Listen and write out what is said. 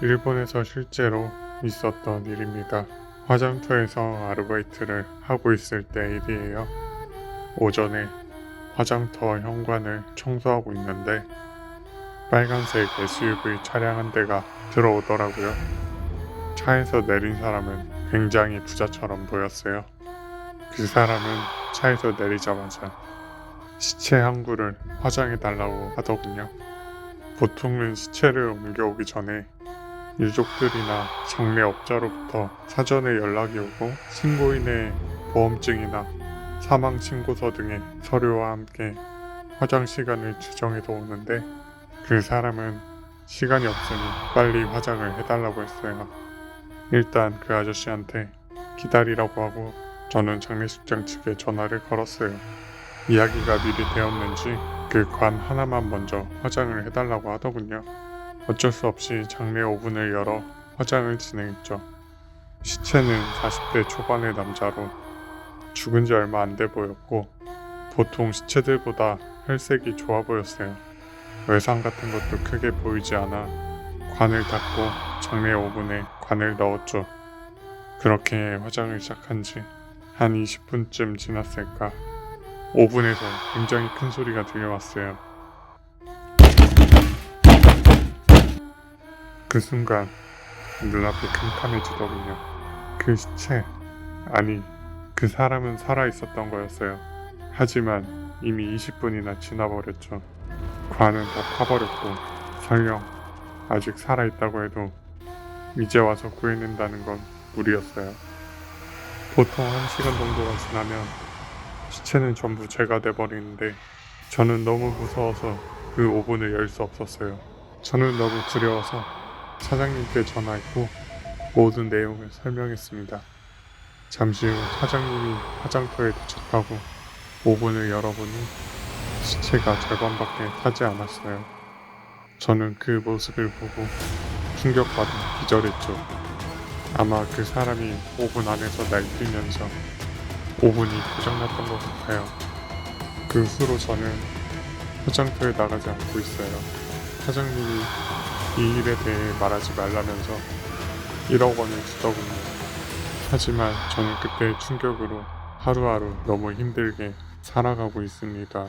일본에서 실제로 있었던 일입니다. 화장터에서 아르바이트를 하고 있을 때 일이에요. 오전에 화장터 현관을 청소하고 있는데 빨간색 SUV 차량 한 대가 들어오더라고요. 차에서 내린 사람은 굉장히 부자처럼 보였어요. 그 사람은 차에서 내리자마자 시체 한 구를 화장해 달라고 하더군요. 보통은 시체를 옮겨오기 전에 유족들이나 장례업자로부터 사전에 연락이 오고 신고인의 보험증이나 사망 신고서 등의 서류와 함께 화장 시간을 지정해서 오는데 그 사람은 시간이 없으니 빨리 화장을 해달라고 했어요. 일단 그 아저씨한테 기다리라고 하고 저는 장례식장 측에 전화를 걸었어요. 이야기가 미리 되었는지 그 관 하나만 먼저 화장을 해달라고 하더군요. 어쩔 수 없이 장례 오븐을 열어 화장을 진행했죠. 시체는 40대 초반의 남자로 죽은 지 얼마 안 돼 보였고 보통 시체들보다 혈색이 좋아 보였어요. 외상 같은 것도 크게 보이지 않아 관을 닫고 장례 오븐에 관을 넣었죠. 그렇게 화장을 시작한 지 한 20분쯤 지났을까 오븐에서 굉장히 큰 소리가 들려왔어요. 그 순간 눈앞이 캄캄해지더군요. 그 시체, 아니 그 사람은 살아 있었던 거였어요. 하지만 이미 20분이나 지나버렸죠. 관은 다 타버렸고 설령 아직 살아 있다고 해도 이제 와서 구해낸다는 건 무리였어요. 보통 한 시간 정도가 지나면 시체는 전부 제가 돼버리는데 저는 너무 무서워서 그 오븐을 열 수 없었어요. 저는 너무 두려워서 사장님께 전화했고 모든 내용을 설명했습니다. 잠시 후 사장님이 화장터에 도착하고 오븐을 열어보니 시체가 절반밖에 타지 않았어요. 저는 그 모습을 보고 충격받아 기절했죠. 아마 그 사람이 오븐 안에서 날뛰면서 오븐이 고장났던 것 같아요. 그 후로 저는 화장터에 나가지 않고 있어요. 사장님이 이 일에 대해 말하지 말라면서 1억 원을 주더군요. 하지만 저는 그때 충격으로 하루하루 너무 힘들게 살아가고 있습니다.